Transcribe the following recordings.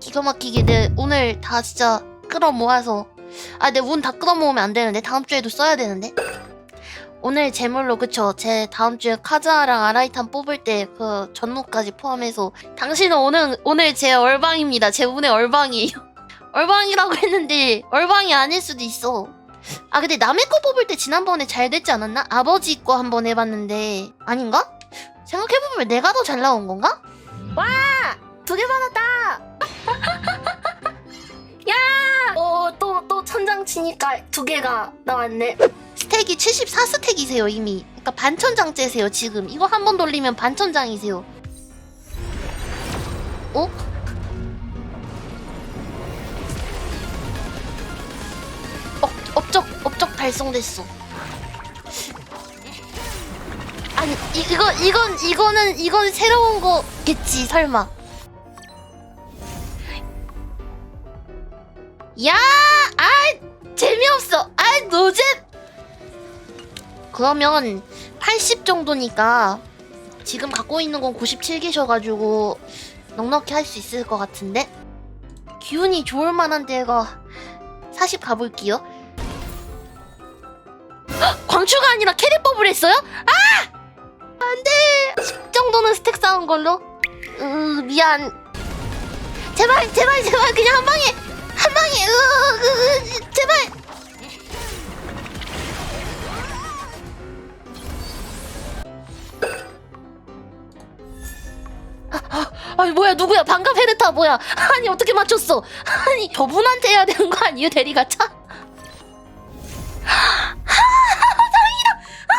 기가 막히게 내 오늘 다 진짜 끌어 모아서 아 내 운 다 끌어 모으면 안 되는데 다음 주에도 써야 되는데? 오늘 제물로 그쵸? 제 다음 주에 카즈아랑 아라이탄 뽑을 때 그 전무까지 포함해서 당신은 오늘 오늘 제 얼방입니다. 제 운의 얼방이에요. 얼방이라고 했는데 얼방이 아닐 수도 있어. 아 근데 남의 거 뽑을 때 지난번에 잘 됐지 않았나? 아버지 거 한번 해봤는데. 아닌가? 생각해보면 내가 더 잘 나온 건가? 와! 두 개 받았다 치니까 두 개가 나왔네. 스택이 74스택이세요, 이미. 그러니까 반천장째세요, 지금. 이거 한 번 돌리면 반천장이세요. 어? 업, 업적, 업적 달성됐어. 아니, 이, 이거, 이건, 이거는, 이건 새로운 거겠지, 설마. 야, 아, 재미없어. 아, 노잼. 그러면 80 정도니까 지금 갖고 있는 건 97개셔가지고 넉넉히 할 수 있을 것 같은데 기운이 좋을 만한 데가 40 가볼게요. 헉, 광추가 아니라 캐릭법을 했어요? 아, 안돼. 10 정도는 스택 쌓은 걸로. 으, 미안. 제발, 제발, 제발 그냥 한 방에. 한 방에 으, 으, 으, 제발. 아, 아, 아니 뭐야 누구야? 방금 헤르타 뭐야? 아니 어떻게 맞췄어? 아니 저분한테 해야 되는 거 아니에요 대리가? 차. 아, 다행이다. 아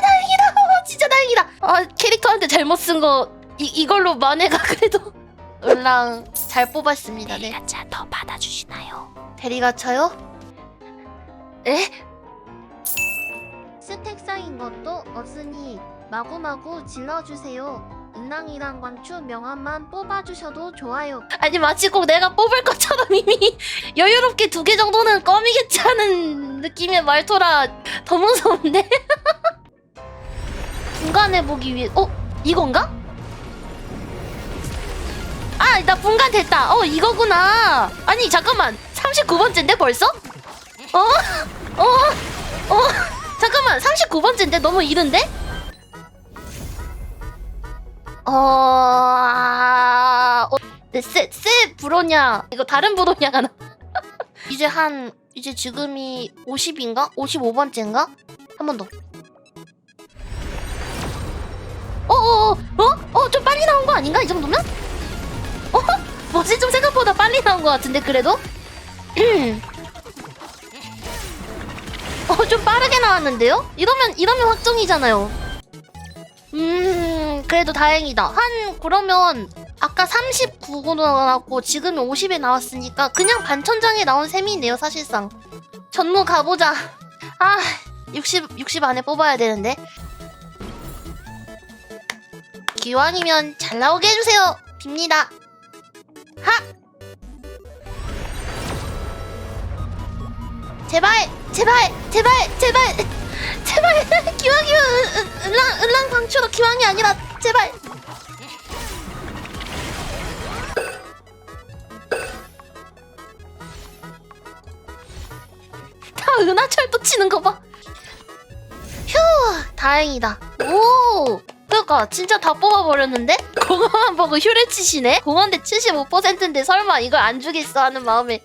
다행이다. 어, 진짜 다행이다. 아 캐릭터한테 잘못 쓴 거 이걸로 만회가 그래도. 을랑 잘 뽑았습니다. 네. 가차 더 받아주시나요? 대리가차요? 에? 스택 쌓인 것도 없으니 마구마구 질러주세요. 은랑이랑 광추 명함만 뽑아주셔도 좋아요. 아니 마치 꼭 내가 뽑을 것처럼 이미 여유롭게 두 개 정도는 껌이겠지 하는 느낌의 말투라 더 무서운데? 분간해 보기 위해 어? 이건가? 아, 나 분간 됐다. 어, 이거구나. 아니, 잠깐만. 39번째인데 벌써? 어? 어? 어? 잠깐만. 39번째인데 너무 이른데? 어... 아, 어... 네, 쎄, 쎄 브로냐. 이거 다른 브로냐가 나. 이제 한, 이제 지금이 50인가? 55번째인가? 한 번 더. 어어어, 어? 어? 좀 빨리 나온 거 아닌가? 이 정도면? 어? 뭐지 좀 생각보다 빨리 나온 것 같은데 그래도? 어 좀 빠르게 나왔는데요? 이러면 이러면 확정이잖아요. 음 그래도 다행이다. 한 그러면 아까 39고 나왔고 지금 50에 나왔으니까 그냥 반천장에 나온 셈이네요 사실상. 전무 가보자. 아 60, 60 안에 뽑아야 되는데. 기왕이면 잘 나오게 해주세요. 빕니다. 하! 제발, 제발, 제발, 제발, 제발, 기왕이면 은랑, 은랑 방추로 기왕이 아니라 제발. 다 은하철도 치는 거 봐. 휴, 다행이다. 오, 그니까 진짜 다 뽑아버렸는데? 그거만 보고 휴를 치시네? 공원대 75%인데 설마 이걸 안 주겠어 하는 마음에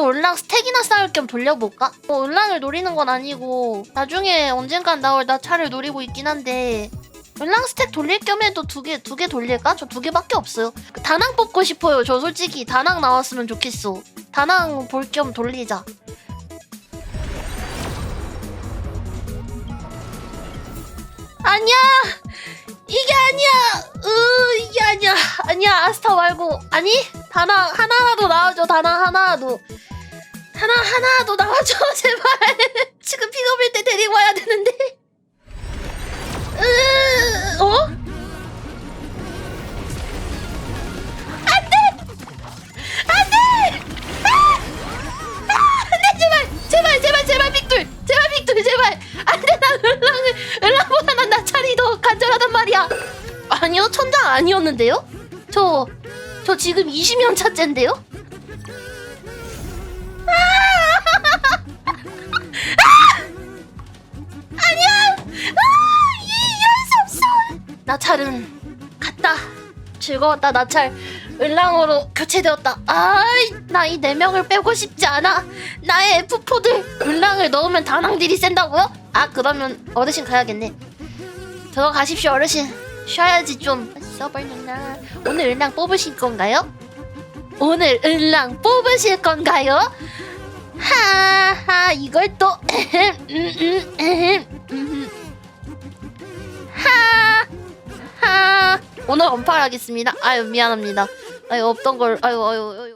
나도 올랑 스택이나 쌓을 겸 돌려볼까? 뭐 올랑을 노리는 건 아니고 나중에 언젠간 나올 나 차를 노리고 있긴 한데 올랑 스택 돌릴 겸 해도 두 개 두 개 돌릴까? 저 두 개밖에 없어요. 그 다낭 뽑고 싶어요. 저 솔직히 다낭 나왔으면 좋겠어. 다낭 볼 겸 돌리자. 아니야 이게 아니야 으 이게 아니야 아니야 아스타 말고 아니 단아 하나라도 나와줘 단아 하나라도. 하나 하나라도 나와줘 제발. 지금 픽업일 때 데리고 와야 되는데. 으 어? 안돼! 아! 아! 안돼 제발! 제발 제발 제발 빅돌! 제발 빅돌 제발! 안돼 나 을랑을 을랑보다 난 나찰이 더 간절하단 말이야. 아니요 천장 아니었는데요? 저 저 지금 20년 차째인데요? 아, 수 없어! 나찰은 갔다. 즐거웠다, 나찰. 을랑으로 교체되었다. 아이, 나 이 네 명을 빼고 싶지 않아. 나의 F4들 을랑을 넣으면 다낭딜이 센다고요? 아, 그러면 어르신 가야겠네. 들어가십시오, 어르신. 쉬어야지 좀. 써버렸나. 오늘 을랑 뽑으실 건가요? 오늘 을랑 뽑으실 건가요? 하하, 이걸 또. 음, 음, 음, 음. 하, 하. 오늘 언팔하겠습니다. 아유, 미안합니다. 아유, 없던 걸, 아유, 아유, 아유.